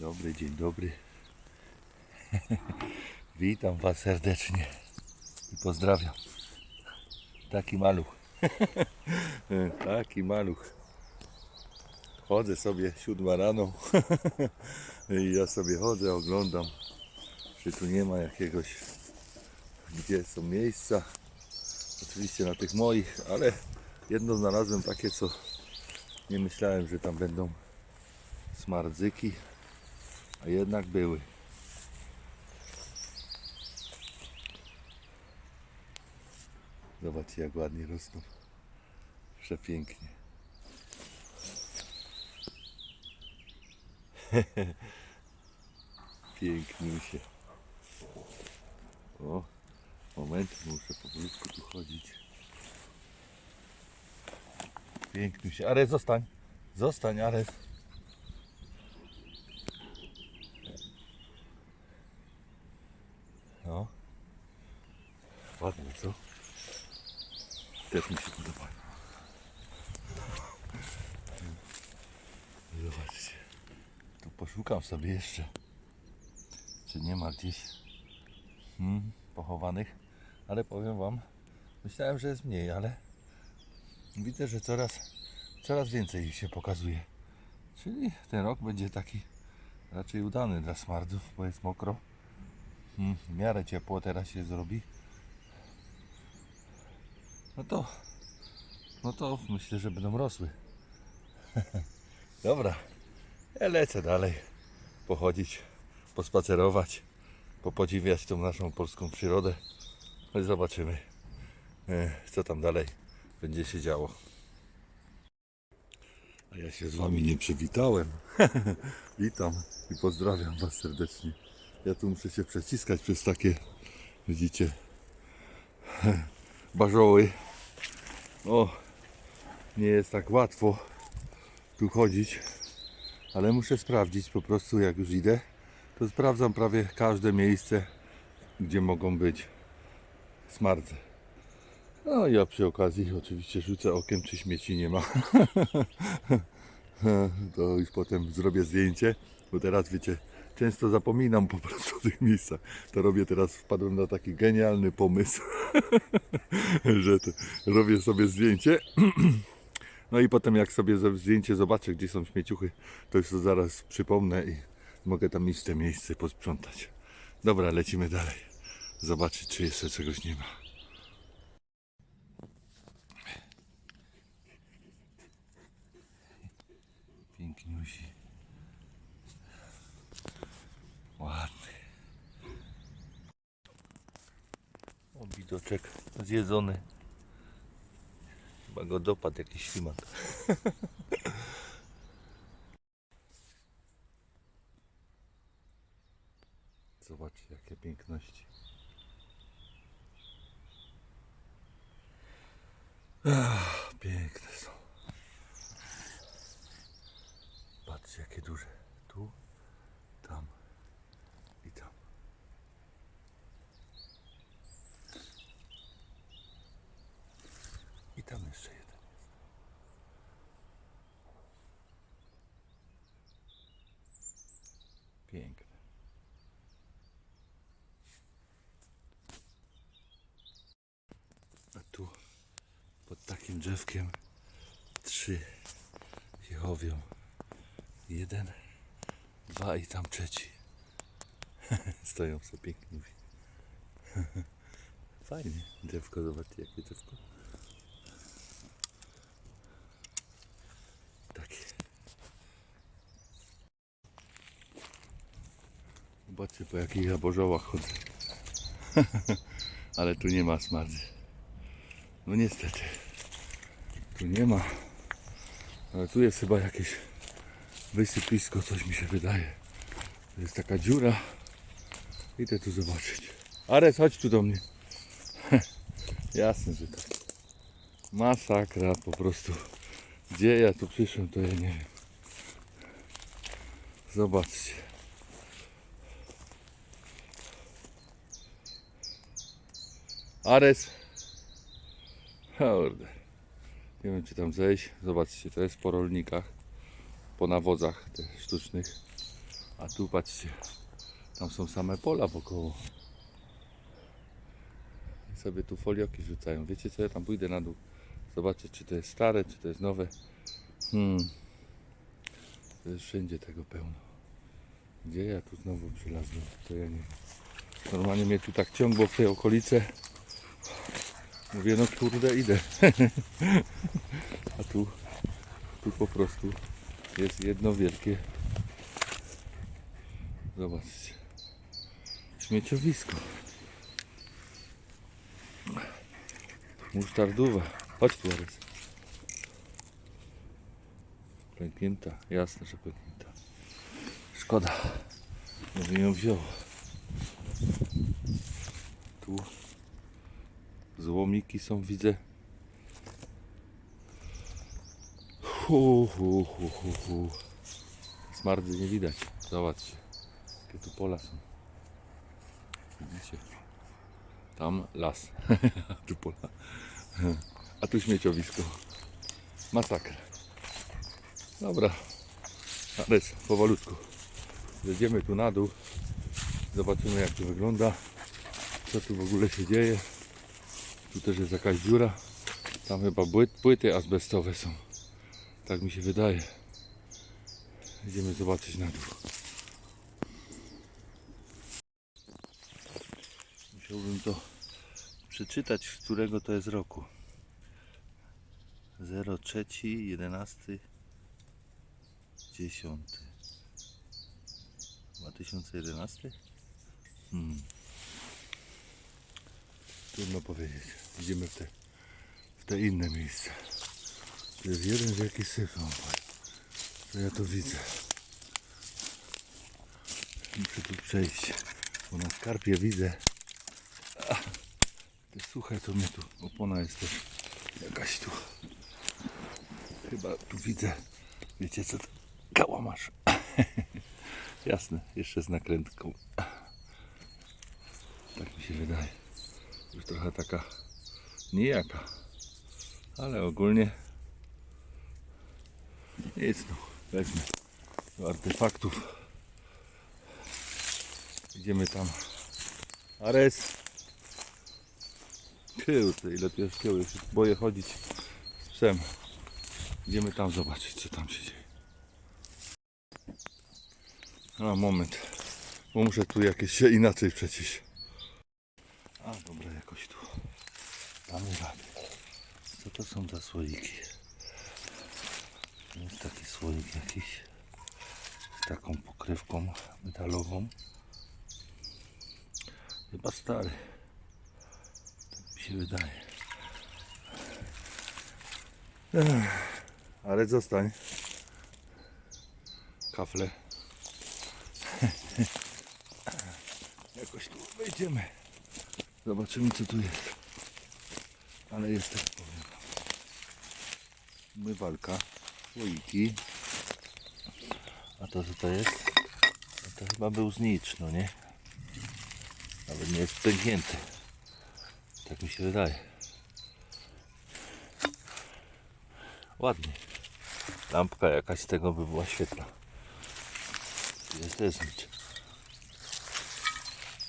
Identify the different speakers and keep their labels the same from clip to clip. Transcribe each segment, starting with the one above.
Speaker 1: dobry, dzień dobry. Witam Was serdecznie i pozdrawiam. Taki maluch. Taki maluch. Chodzę sobie siódma rano i ja sobie chodzę, oglądam, czy tu nie ma jakiegoś, gdzie są miejsca. Oczywiście na tych moich, ale jedno znalazłem takie, co nie myślałem, że tam będą smardzyki, a jednak były. Zobaczcie jak ładnie rosną. Przepięknie. Piękniusie. O, moment, muszę powolutku tu chodzić. Piękniusie. Ares, zostań. Zostań, Ares. No. Ładnie, co? Też mi się podoba. Zobaczcie. Tu poszukam sobie jeszcze. Czy nie ma gdzieś hmm, pochowanych. Ale powiem Wam, myślałem, że jest mniej, ale widzę, że coraz, coraz więcej ich się pokazuje. Czyli ten rok będzie taki raczej udany dla smardów, bo jest mokro. Hmm, w miarę ciepło teraz się zrobi. No to, no to myślę, że będą rosły. Dobra, ja lecę dalej pochodzić, pospacerować, popodziwiać tą naszą polską przyrodę. No i zobaczymy, e, co tam dalej będzie się działo. A ja się z Wami nie przywitałem. Witam i pozdrawiam Was serdecznie. Ja tu muszę się przeciskać przez takie, widzicie, barzoły. O, nie jest tak łatwo tu chodzić, ale muszę sprawdzić po prostu jak już idę, to sprawdzam prawie każde miejsce, gdzie mogą być smardze. No ja przy okazji oczywiście rzucę okiem, czy śmieci nie ma. to już potem zrobię zdjęcie, bo teraz wiecie, często zapominam po prostu o tych miejscach. To robię teraz, wpadłem na taki genialny pomysł, że robię sobie zdjęcie. No i potem jak sobie zdjęcie zobaczę, gdzie są śmieciuchy, to już to zaraz przypomnę i mogę tam iść miejsce posprzątać. Dobra, lecimy dalej. Zobaczyć, czy jeszcze czegoś nie ma. Piękniusi. Ładny. O, widoczek zjedzony. Chyba go dopadł jakiś ślimak. Zobaczcie jakie piękności. Ach, piękne są. Patrzcie jakie duże. Tu, tam i tam. I tam jeszcze jeden jest. Piękne. A tu pod takim drzewkiem trzy się chowią. Jeden, dwa i tam trzeci. Stoją sobie pięknie. Fajnie. Drzewko, zobaczcie jakie drzewko. Takie. Zobaczcie po jakich ja bożołach chodzę. Ale tu nie ma smardzy. No niestety. Tu nie ma. Ale tu jest chyba jakieś wysypisko, coś mi się wydaje. To jest taka dziura. Idę tu zobaczyć. Ares, chodź tu do mnie. Jasne, że tak. Masakra po prostu. Gdzie ja tu przyszłem, to ja nie wiem. Zobaczcie. Ares. Kurde. Nie wiem, czy tam zejść. Zobaczcie, to jest po rolnikach. Po nawozach tych sztucznych. A tu patrzcie, tam są same pola wokoło. I sobie tu folioki rzucają. Wiecie co, ja tam pójdę na dół. Zobaczę czy to jest stare, czy to jest nowe. Hmm. To jest wszędzie tego pełno. Gdzie ja tu znowu przylazłem? To ja nie. Normalnie mnie tu tak ciągło w tej okolice. Mówię, no kurde, idę. A tu, tu po prostu jest jedno wielkie. Zobaczcie. Śmieciowisko. Musztardowa. Chodź tu, Arys. Pęknięta. Jasne, że pęknięta. Szkoda. Ja bym ją wziął. Tu złomiki są, widzę. Hu, hu, hu, hu, hu. Nie widać. Zobaczcie. Jakie tu pola są. Widzicie? Tam las. Tu pola. A tu śmieciowisko. Masakra. Dobra. Ales, powolutku. Zejdziemy tu na dół. Zobaczymy jak to wygląda. Co tu w ogóle się dzieje. Tu też jest jakaś dziura. Tam chyba płyt- płyty azbestowe są. Tak mi się wydaje. Idziemy zobaczyć na dół. Musiałbym to przeczytać, z którego to jest roku. 03, 11, 10. 2011? Hmm. Trudno powiedzieć. Idziemy w te, w te inne miejsca. To jest jeden wielki syfon. To ja to widzę. Muszę tu przejść. Bo na skarpie widzę. Te suche to mnie tu. Opona jest też jakaś tu. Chyba tu widzę. Wiecie co to? Kałamarz. Jasne, jeszcze z nakrętką. Tak mi się wydaje. Już trochę taka nijaka. Ale ogólnie nic no. Wezmę do artefaktów. Idziemy tam. Ares. Kurde, ile tu jest. Już się boję chodzić z psem. Idziemy tam zobaczyć, co tam się dzieje. A moment, bo muszę tu jakieś się inaczej przecież. A dobra, jakoś tu Co to są za słoiki? To jest taki słoik jakiś z taką pokrywką metalową. Chyba stary. Tak mi się wydaje. Ech, ale zostań. Kafle. Jakoś tu wejdziemy. Zobaczymy co tu jest. Ale jest tak powiem. Umywalka, słoiki. A to co to jest? No to chyba był znicz, no nie? Nawet nie jest pęknięty. Tak mi się wydaje. Ładnie. Lampka jakaś z tego by była świetna. Jest też znicz.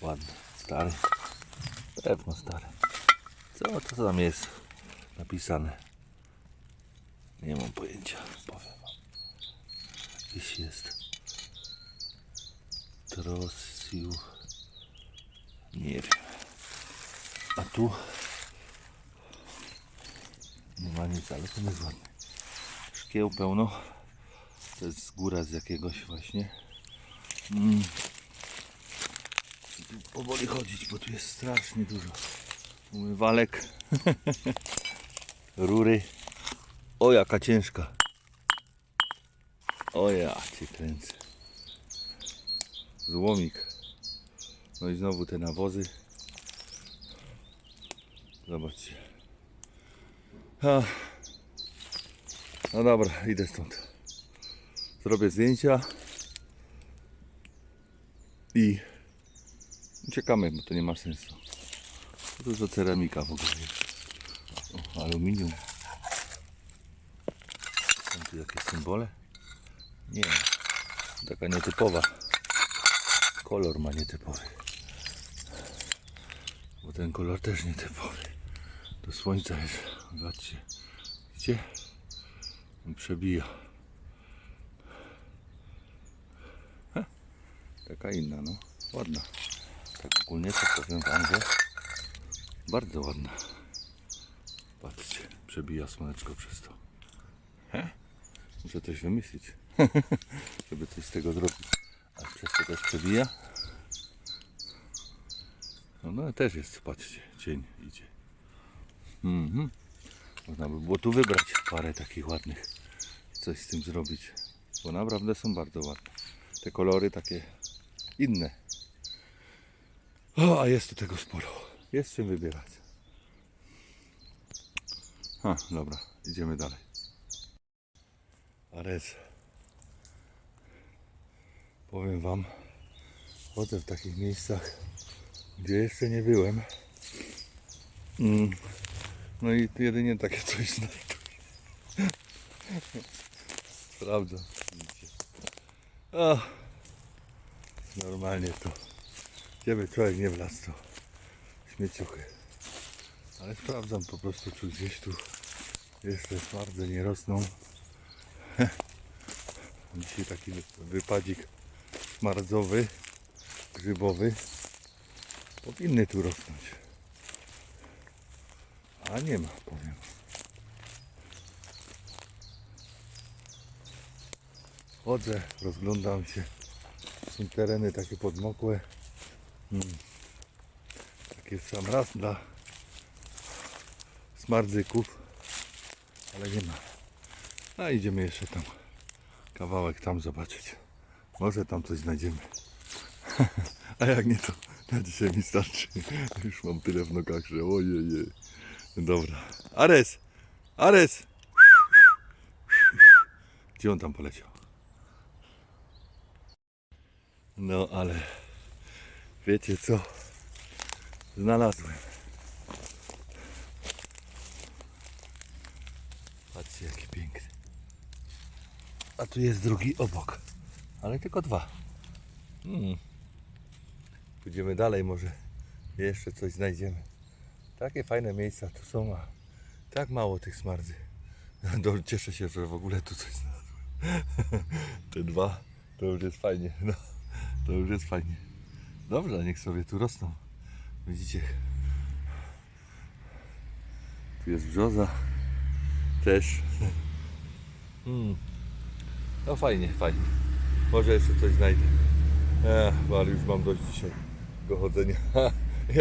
Speaker 1: Ładny, stary. Pewno stary. Co to tam jest napisane? Nie mam pojęcia, powiem wam. Jakiś jest. Trosiu. Nie wiem. A tu nie ma nic, ale to jest ładne. Szkieł pełno. To jest góra z jakiegoś właśnie. Mm. Tu powoli chodzić, bo tu jest strasznie dużo umywalek, rury. O, jaka ciężka. O, ja cię kręcę. Złomik. No i znowu te nawozy. Zobaczcie. A. No dobra, idę stąd. Zrobię zdjęcia. I uciekamy, bo to nie ma sensu. Jest to ceramika w ogóle. O, aluminium. Są tu jakieś symbole? Nie. Taka nietypowa. kolor ma nietypowy. Bo ten kolor też nietypowy. Do słońca jest. Zobaczcie. Widzicie? On przebija. Taka inna, no. Ładna. Tak ogólnie to powiem wam, że bardzo ładna. Patrzcie, przebija słoneczko przez to. He? Muszę coś wymyślić, żeby coś z tego zrobić. A przez to też przebija. No, no też jest, patrzcie, cień idzie. Mhm. Można by było tu wybrać parę takich ładnych. Coś z tym zrobić. Bo naprawdę są bardzo ładne. Te kolory takie inne. O, a jest tu tego sporo. Jest czym wybierać. Ha, dobra, idziemy dalej. Ares. Powiem wam, chodzę w takich miejscach, gdzie jeszcze nie byłem. Mm. No i jedynie takie coś znajdę. Sprawdzam. normalnie to. Gdzie by człowiek nie wlazł, to śmieciuchy. Ale sprawdzam po prostu, czy gdzieś tu jeszcze twarde nie rosną. Dzisiaj taki wypadzik smardzowy, grzybowy. Powinny tu rosnąć. A nie ma, powiem. Chodzę, rozglądam się. Są tereny takie podmokłe. Mm. Takie sam raz dla smardzyków. Ale nie ma. A idziemy jeszcze tam. Kawałek tam zobaczyć. Może tam coś znajdziemy. A jak nie to na dzisiaj mi starczy. Już mam tyle w nogach, że ojej. Dobra. Ares! Ares! Gdzie on tam poleciał? No ale wiecie co? Znalazłem. Patrzcie jaki piękny. A tu jest drugi obok. Ale tylko dwa. Mm. Pójdziemy dalej, może jeszcze coś znajdziemy. Takie fajne miejsca tu są, a tak mało tych smardzy. Cieszę się, że w ogóle tu coś znalazłem. Te dwa, to już jest fajnie. No, to już jest fajnie. Dobrze, niech sobie tu rosną. Widzicie? Tu jest brzoza. Też. Mm. No fajnie, fajnie. Może jeszcze coś znajdę. Ech, ale już mam dość dzisiaj go chodzenia.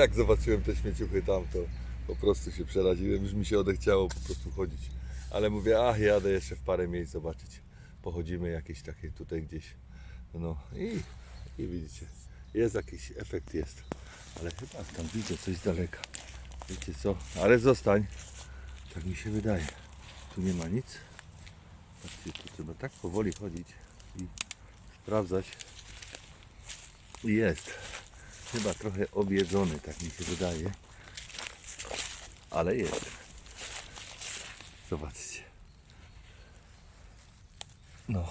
Speaker 1: Jak zobaczyłem te śmieciuchy tam, to po prostu się przeraziłem. Już mi się odechciało po prostu chodzić. Ale mówię, ach, jadę jeszcze w parę miejsc zobaczyć. Pochodzimy jakieś takie tutaj gdzieś. No i, i widzicie, jest jakiś efekt jest. Ale chyba tam widzę coś z daleka. Wiecie co? Ale zostań. Tak mi się wydaje. Tu nie ma nic. Patrzcie, tu trzeba tak powoli chodzić i sprawdzać. Jest. Chyba trochę objedzony, tak mi się wydaje. Ale jest. Zobaczcie. No,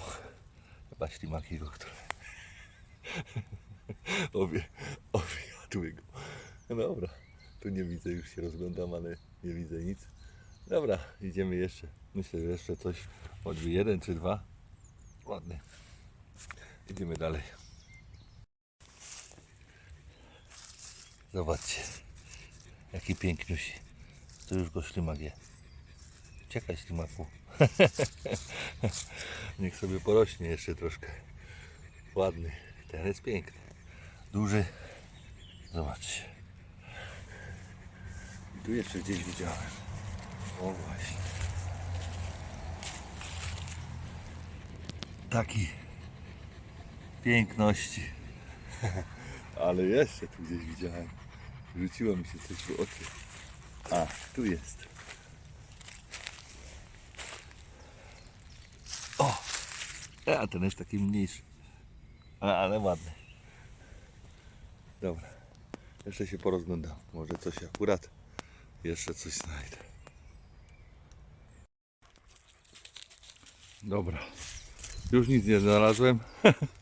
Speaker 1: chyba ślimaki go, które obie, objadły go. No Dobra, tu nie widzę, już się rozglądam, ale nie widzę nic. Dobra, idziemy jeszcze. Myślę, że jeszcze coś, choćby jeden czy dwa. Ładny. Idziemy dalej. Zobaczcie, jaki piękniusi. Tu już go ślimak je. Czekaj ślimaku. Niech sobie porośnie jeszcze troszkę. Ładny. Ten jest piękny. Duży. Zobaczcie. I tu jeszcze gdzieś widziałem. O właśnie. Taki piękności. Ale jeszcze tu gdzieś widziałem. Rzuciło mi się coś w oczy. A, tu jest. O! A ten jest taki mniejszy. A, ale ładny. Dobra. Jeszcze się porozglądam. Może coś akurat jeszcze coś znajdę. Dobra. Już nic nie znalazłem.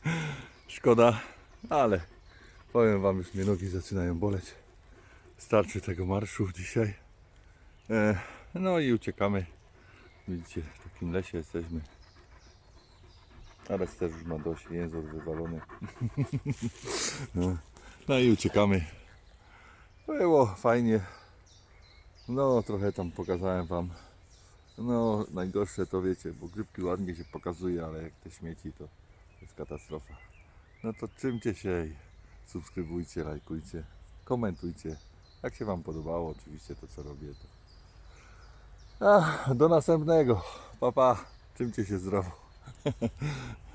Speaker 1: Szkoda, ale Powiem wam, już mnie nogi zaczynają boleć. Starczy tego marszu dzisiaj. E, no i uciekamy. Widzicie, w takim lesie jesteśmy. Alex też już ma dość, język wywalony. no. no i uciekamy. Było fajnie. No, trochę tam pokazałem wam. No, najgorsze to wiecie, bo grzybki ładnie się pokazuje, ale jak te śmieci to jest katastrofa. No to czymcie się i subskrybujcie, lajkujcie, komentujcie. Jak się Wam podobało, oczywiście to co robię. To... Do następnego. Pa, pa. Czymcie się zdrowo.